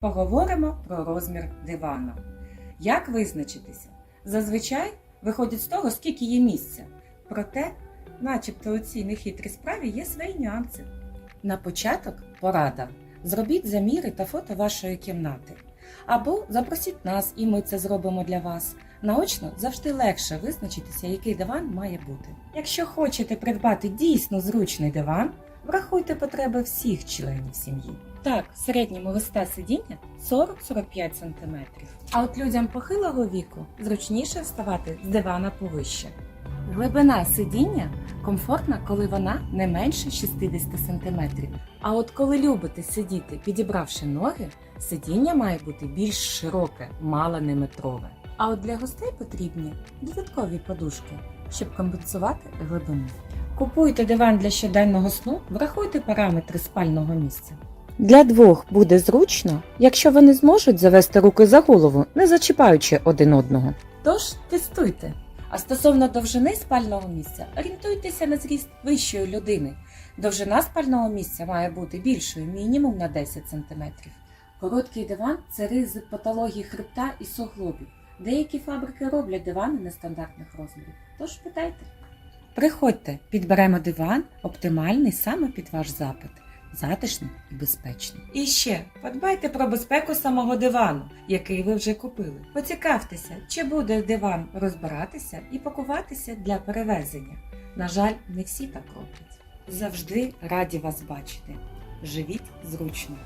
Поговоримо про розмір дивана. Як визначитися? Зазвичай виходить з того, скільки є місця. Проте, начебто у цій нехитрій справі є свої нюанси. На початок порада. Зробіть заміри та фото вашої кімнати. Або запросіть нас, і ми це зробимо для вас. Наочно завжди легше визначитися, який диван має бути. Якщо хочете придбати дійсно зручний диван, врахуйте потреби всіх членів сім'ї. Так, в середньому висота сидіння 40-45 см. А от людям похилого віку зручніше вставати з дивана повище. Глибина сидіння комфортна, коли вона не менше 60 см. А от коли любите сидіти, підібравши ноги, сидіння має бути більш широке, мало не метрове. А от для гостей потрібні додаткові подушки, щоб компенсувати глибину. Купуйте диван для щоденного сну, врахуйте параметри спального місця. Для двох буде зручно, якщо вони зможуть завести руки за голову, не зачіпаючи один одного. Тож тестуйте. А стосовно довжини спального місця, орієнтуйтеся на зріст вищої людини. Довжина спального місця має бути більшою, мінімум на 10 см. Короткий диван це ризик патології хребта і суглобів. Деякі фабрики роблять дивани нестандартних розмірів. Тож питайте. Приходьте, підберемо диван, оптимальний саме під ваш запит, затишний і безпечний. І ще подбайте про безпеку самого дивану, який ви вже купили. Поцікавтеся, чи буде диван розбиратися і пакуватися для перевезення. На жаль, не всі так роблять. Завжди раді вас бачити. Живіть зручно.